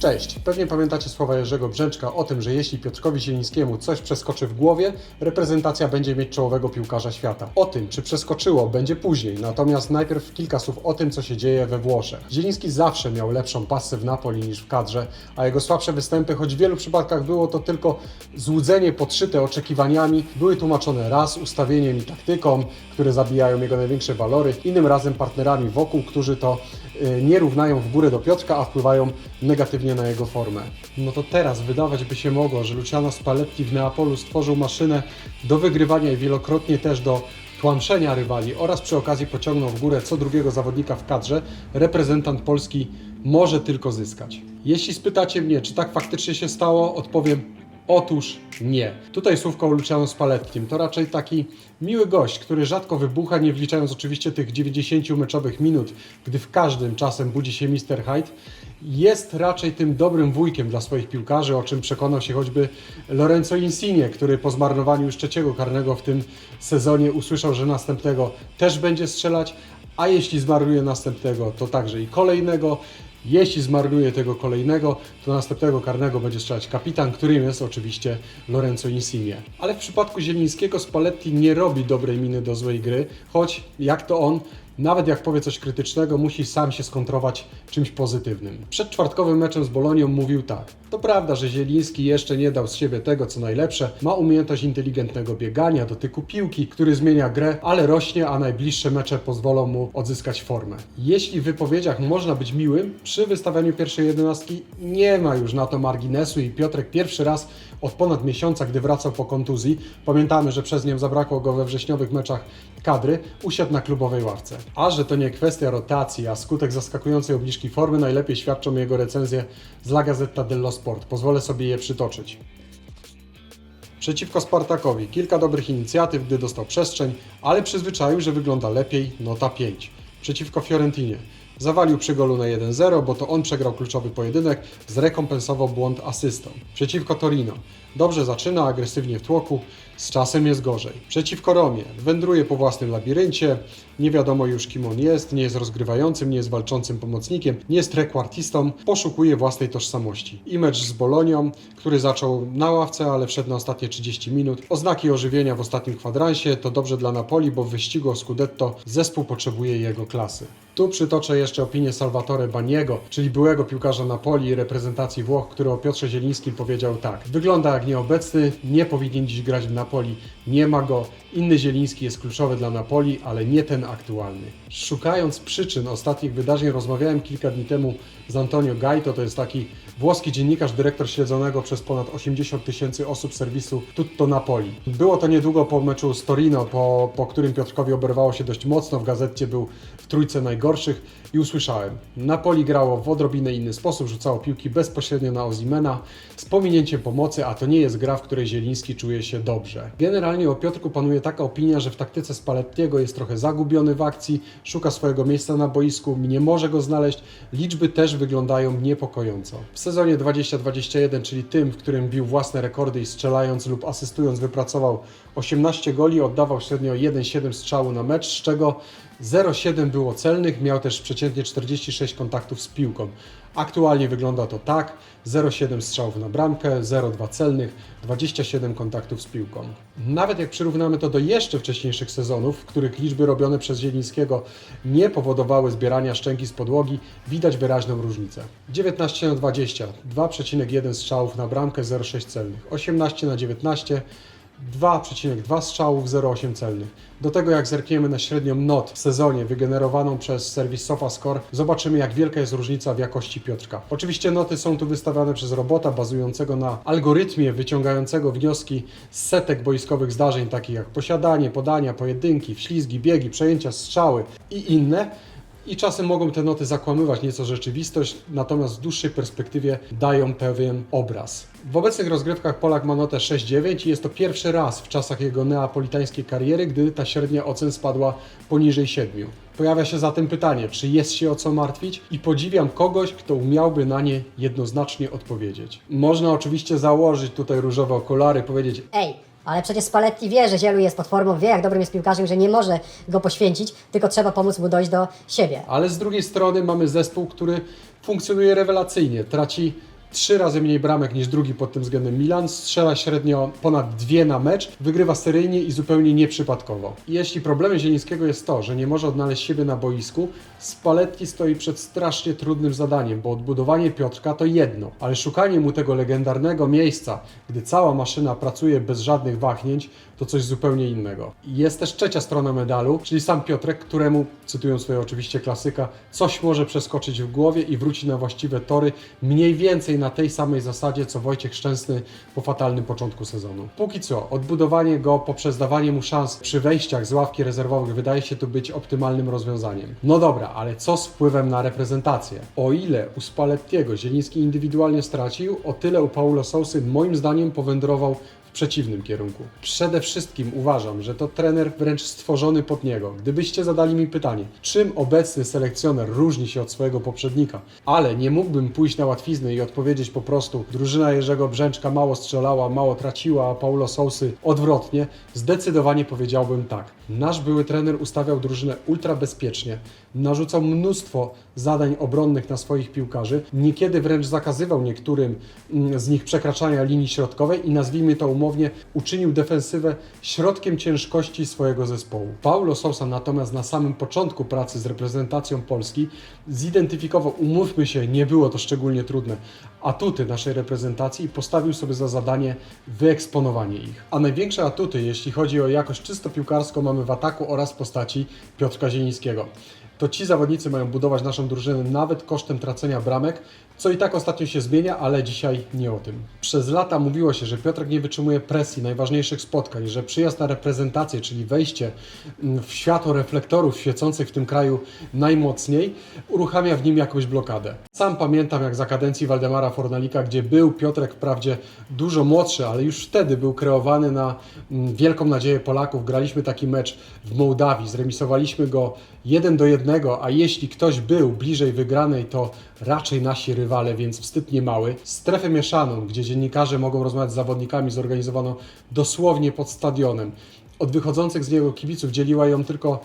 Cześć. Pewnie pamiętacie słowa Jerzego Brzęczka o tym, że jeśli Piotrkowi Zielińskiemu coś przeskoczy w głowie, reprezentacja będzie mieć czołowego piłkarza świata. O tym, czy przeskoczyło, będzie później, natomiast najpierw kilka słów o tym, co się dzieje we Włoszech. Zieliński zawsze miał lepszą pasę w Napoli niż w kadrze, a jego słabsze występy, choć w wielu przypadkach było to tylko złudzenie podszyte oczekiwaniami, były tłumaczone raz ustawieniem i taktyką, które zabijają jego największe walory, innym razem partnerami wokół, którzy to nie równają w górę do Piotrka, a wpływają negatywnie na jego formę. No to teraz wydawać by się mogło, że Luciano Spalletti w Neapolu stworzył maszynę do wygrywania i wielokrotnie też do tłamszenia rywali oraz przy okazji pociągnął w górę co drugiego zawodnika w kadrze, reprezentant Polski może tylko zyskać. Jeśli spytacie mnie, czy tak faktycznie się stało, odpowiem Otóż nie. Tutaj słówko o Luciano Spallettim. To raczej taki miły gość, który rzadko wybucha, nie wliczając oczywiście tych 90 meczowych minut, gdy w każdym czasem budzi się Mr. Hyde. Jest raczej tym dobrym wujkiem dla swoich piłkarzy, o czym przekonał się choćby Lorenzo Insigne, który po zmarnowaniu już trzeciego karnego w tym sezonie usłyszał, że następnego też będzie strzelać, a jeśli zmarnuje następnego, to także i kolejnego. Jeśli zmarnuje tego kolejnego, to następnego karnego będzie strzelać kapitan, którym jest oczywiście Lorenzo Insigne. Ale w przypadku Zielińskiego Spalletti nie robi dobrej miny do złej gry, choć jak to on, nawet jak powie coś krytycznego, musi sam się skontrować czymś pozytywnym. Przed czwartkowym meczem z Bolonią mówił tak. To prawda, że Zieliński jeszcze nie dał z siebie tego, co najlepsze. Ma umiejętność inteligentnego biegania, dotyku piłki, który zmienia grę, ale rośnie, a najbliższe mecze pozwolą mu odzyskać formę. Jeśli w wypowiedziach można być miłym, przy wystawianiu pierwszej jedenastki nie ma już na to marginesu i Piotrek pierwszy raz od ponad miesiąca, gdy wracał po kontuzji, pamiętamy, że przez nią zabrakło go we wrześniowych meczach kadry, usiadł na klubowej ławce. A że to nie kwestia rotacji, a skutek zaskakującej obniżki formy, najlepiej świadczą jego recenzje z La Gazzetta dello Sport. Pozwolę sobie je przytoczyć. Przeciwko Spartakowi kilka dobrych inicjatyw, gdy dostał przestrzeń, ale przyzwyczaił, że wygląda lepiej, nota 5. Przeciwko Fiorentinie. Zawalił przy golu na 1-0, bo to on przegrał kluczowy pojedynek, zrekompensował błąd asystą. Przeciwko Torino. Dobrze zaczyna, agresywnie w tłoku, z czasem jest gorzej. Przeciwko Romie. Wędruje po własnym labiryncie, nie wiadomo już kim on jest, nie jest rozgrywającym, nie jest walczącym pomocnikiem, nie jest rekwartistą, poszukuje własnej tożsamości. I mecz z Bolonią, który zaczął na ławce, ale wszedł na ostatnie 30 minut. Oznaki ożywienia w ostatnim kwadransie to dobrze dla Napoli, bo w wyścigu o Scudetto zespół potrzebuje jego klasy. Tu przytoczę jeszcze opinię Salvatore Baniego, czyli byłego piłkarza Napoli i reprezentacji Włoch, który o Piotrze Zielińskim powiedział tak. Wygląda jak nieobecny, nie powinien dziś grać w Napoli, nie ma go. Inny Zieliński jest kluczowy dla Napoli, ale nie ten aktualny. Szukając przyczyn ostatnich wydarzeń, rozmawiałem kilka dni temu z Antonio Gaito, to jest taki włoski dziennikarz, dyrektor śledzonego przez ponad 80 tysięcy osób serwisu Tutto Napoli. Było to niedługo po meczu z Torino, po, po którym Piotrkowi oberwało się dość mocno, w gazecie był w trójce najgorszych i usłyszałem. Napoli grało w odrobinę inny sposób, rzucało piłki bezpośrednio na Ozimena z pominięciem pomocy, a to nie jest gra, w której Zieliński czuje się dobrze. Generalnie o Piotrku panuje taka opinia, że w taktyce Spallettiego jest trochę zagubiony w akcji, szuka swojego miejsca na boisku, nie może go znaleźć, liczby też wyglądają niepokojąco. W sezonie 2021, czyli tym, w którym bił własne rekordy i strzelając lub asystując wypracował 18 goli, oddawał średnio 1,7 strzału na mecz, z czego 0,7 było celnych, miał też przeciętnie 46 kontaktów z piłką. Aktualnie wygląda to tak: 0,7 strzałów na bramkę, 0,2 celnych, 27 kontaktów z piłką. Nawet jak przyrównamy to do jeszcze wcześniejszych sezonów, w których liczby robione przez Zielińskiego nie powodowały zbierania szczęki z podłogi, widać wyraźną różnicę. 19 na 20, 2,1 strzałów na bramkę, 0,6 celnych, 18 na 19, 2,2 strzałów, 0,8 celnych. Do tego jak zerkniemy na średnią not w sezonie wygenerowaną przez serwis SofaScore, zobaczymy jak wielka jest różnica w jakości Piotrka. Oczywiście noty są tu wystawiane przez robota bazującego na algorytmie wyciągającego wnioski z setek boiskowych zdarzeń takich jak posiadanie, podania, pojedynki, wślizgi, biegi, przejęcia, strzały i inne. I czasem mogą te noty zakłamywać nieco rzeczywistość, natomiast w dłuższej perspektywie dają pewien obraz. W obecnych rozgrywkach Polak ma notę 6,9 i jest to pierwszy raz w czasach jego neapolitańskiej kariery, gdy ta średnia ocen spadła poniżej 7. Pojawia się zatem pytanie, czy jest się o co martwić? I podziwiam kogoś, kto umiałby na nie jednoznacznie odpowiedzieć. Można oczywiście założyć tutaj różowe okulary, powiedzieć, Ej, ale przecież Spalletti wie, że Zielu jest pod formą, wie jak dobrym jest piłkarzem, że nie może go poświęcić, tylko trzeba pomóc mu dojść do siebie. Ale z drugiej strony mamy zespół, który funkcjonuje rewelacyjnie. Traci trzy razy mniej bramek niż drugi pod tym względem Milan, strzela średnio ponad dwie na mecz, wygrywa seryjnie i zupełnie nieprzypadkowo. Jeśli problemem Zielińskiego jest to, że nie może odnaleźć siebie na boisku, Spalletti stoi przed strasznie trudnym zadaniem, bo odbudowanie Piotrka to jedno, ale szukanie mu tego legendarnego miejsca, gdy cała maszyna pracuje bez żadnych wahnięć, to coś zupełnie innego. Jest też trzecia strona medalu, czyli sam Piotrek, któremu, cytując swojego oczywiście klasyka, coś może przeskoczyć w głowie i wróci na właściwe tory, mniej więcej na tej samej zasadzie, co Wojciech Szczęsny po fatalnym początku sezonu. Póki co, odbudowanie go poprzez dawanie mu szans przy wejściach z ławki rezerwowych wydaje się tu być optymalnym rozwiązaniem. No dobra, ale co z wpływem na reprezentację? O ile u Spallettiego Zieliński indywidualnie stracił, o tyle u Paulo Sousy moim zdaniem powędrował w przeciwnym kierunku. Przede wszystkim uważam, że to trener wręcz stworzony pod niego. Gdybyście zadali mi pytanie, czym obecny selekcjoner różni się od swojego poprzednika, ale nie mógłbym pójść na łatwiznę i odpowiedzieć po prostu drużyna Jerzego Brzęczka mało strzelała, mało traciła, a Paulo Sousy odwrotnie, zdecydowanie powiedziałbym tak. Nasz były trener ustawiał drużynę ultra bezpiecznie, narzucał mnóstwo zadań obronnych na swoich piłkarzy, niekiedy wręcz zakazywał niektórym mm, z nich przekraczania linii środkowej i nazwijmy to umownie, uczynił defensywę środkiem ciężkości swojego zespołu. Paulo Sousa natomiast na samym początku pracy z reprezentacją Polski zidentyfikował, umówmy się, nie było to szczególnie trudne, atuty naszej reprezentacji i postawił sobie za zadanie wyeksponowanie ich. A największe atuty, jeśli chodzi o jakość czysto piłkarską, mamy w ataku oraz postaci Piotrka Zielińskiego to ci zawodnicy mają budować naszą drużynę nawet kosztem tracenia bramek, co i tak ostatnio się zmienia, ale dzisiaj nie o tym. Przez lata mówiło się, że Piotrek nie wytrzymuje presji najważniejszych spotkań, że przyjazd na reprezentację, czyli wejście mm, w światło reflektorów świecących w tym kraju najmocniej, uruchamia w nim jakąś blokadę. Sam pamiętam jak za kadencji Waldemara Fornalika, gdzie był Piotrek wprawdzie dużo młodszy, ale już wtedy był kreowany na mm, wielką nadzieję Polaków. Graliśmy taki mecz w Mołdawii, zremisowaliśmy go 1 do 1, a jeśli ktoś był bliżej wygranej, to raczej nasi rywale, więc wstyd nie mały. Strefę mieszaną, gdzie dziennikarze mogą rozmawiać z zawodnikami, zorganizowano dosłownie pod stadionem. Od wychodzących z niego kibiców dzieliła ją tylko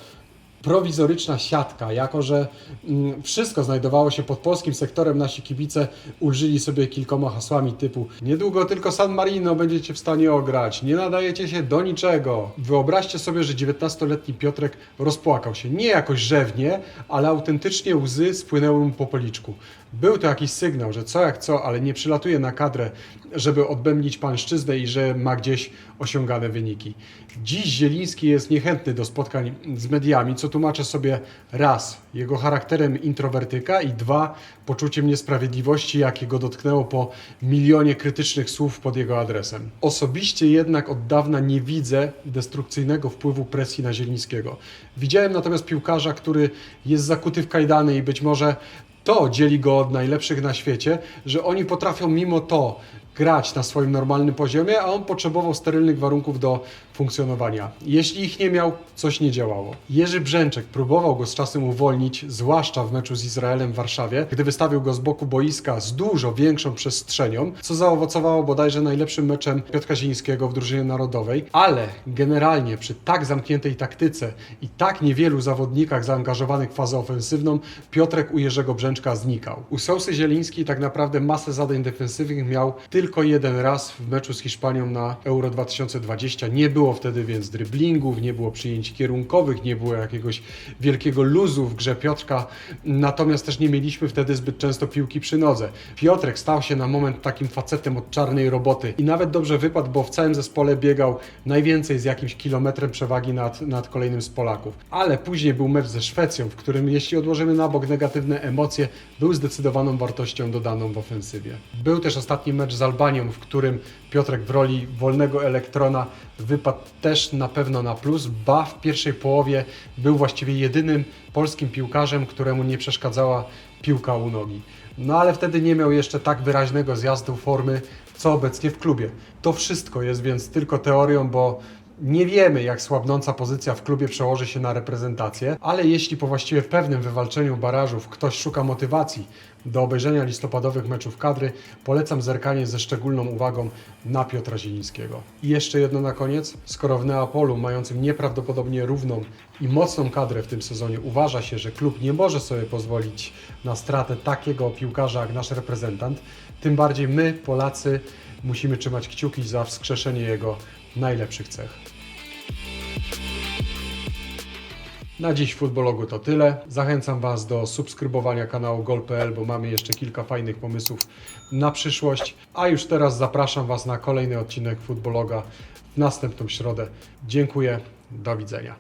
prowizoryczna siatka, jako że mm, wszystko znajdowało się pod polskim sektorem, nasi kibice ulżyli sobie kilkoma hasłami typu niedługo tylko San Marino będziecie w stanie ograć, nie nadajecie się do niczego. Wyobraźcie sobie, że 19-letni Piotrek rozpłakał się. Nie jakoś rzewnie, ale autentycznie łzy spłynęły mu po policzku. Był to jakiś sygnał, że co jak co, ale nie przylatuje na kadrę, żeby odbębnić pańszczyznę i że ma gdzieś osiągane wyniki. Dziś Zieliński jest niechętny do spotkań z mediami, co tłumaczę sobie raz jego charakterem introwertyka i dwa poczuciem niesprawiedliwości, jakiego dotknęło po milionie krytycznych słów pod jego adresem. Osobiście jednak od dawna nie widzę destrukcyjnego wpływu presji na Zielińskiego. Widziałem natomiast piłkarza, który jest zakuty w kajdany i być może to dzieli go od najlepszych na świecie, że oni potrafią mimo to grać na swoim normalnym poziomie, a on potrzebował sterylnych warunków do funkcjonowania. Jeśli ich nie miał, coś nie działało. Jerzy Brzęczek próbował go z czasem uwolnić, zwłaszcza w meczu z Izraelem w Warszawie, gdy wystawił go z boku boiska z dużo większą przestrzenią, co zaowocowało bodajże najlepszym meczem Piotra Zińskiego w drużynie narodowej, ale generalnie przy tak zamkniętej taktyce i tak niewielu zawodnikach zaangażowanych w fazę ofensywną, Piotrek u Jerzego Brzęczka znikał. U Sousy Zieliński tak naprawdę masę zadań defensywnych miał tylko jeden raz w meczu z Hiszpanią na Euro 2020. Nie było wtedy więc driblingów, nie było przyjęć kierunkowych, nie było jakiegoś wielkiego luzu w grze Piotrka, natomiast też nie mieliśmy wtedy zbyt często piłki przy nodze. Piotrek stał się na moment takim facetem od czarnej roboty i nawet dobrze wypadł, bo w całym zespole biegał najwięcej z jakimś kilometrem przewagi nad, nad kolejnym z Polaków. Ale później był mecz ze Szwecją, w którym jeśli odłożymy na bok negatywne emocje, był zdecydowaną wartością dodaną w ofensywie. Był też ostatni mecz z Albanią, w którym Piotrek w roli wolnego elektrona wypadł też na pewno na plus, ba w pierwszej połowie był właściwie jedynym polskim piłkarzem, któremu nie przeszkadzała piłka u nogi. No ale wtedy nie miał jeszcze tak wyraźnego zjazdu formy, co obecnie w klubie. To wszystko jest więc tylko teorią, bo Nie wiemy, jak słabnąca pozycja w klubie przełoży się na reprezentację, ale jeśli po właściwie pewnym wywalczeniu barażów ktoś szuka motywacji do obejrzenia listopadowych meczów kadry, polecam zerkanie ze szczególną uwagą na Piotra Zielińskiego. I jeszcze jedno na koniec. Skoro w Neapolu, mającym nieprawdopodobnie równą i mocną kadrę w tym sezonie, uważa się, że klub nie może sobie pozwolić na stratę takiego piłkarza jak nasz reprezentant, tym bardziej my, Polacy, musimy trzymać kciuki za wskrzeszenie jego najlepszych cech. Na dziś w Futbologu to tyle. Zachęcam Was do subskrybowania kanału gol.pl, bo mamy jeszcze kilka fajnych pomysłów na przyszłość. A już teraz zapraszam Was na kolejny odcinek Futbologa w następną środę. Dziękuję, do widzenia.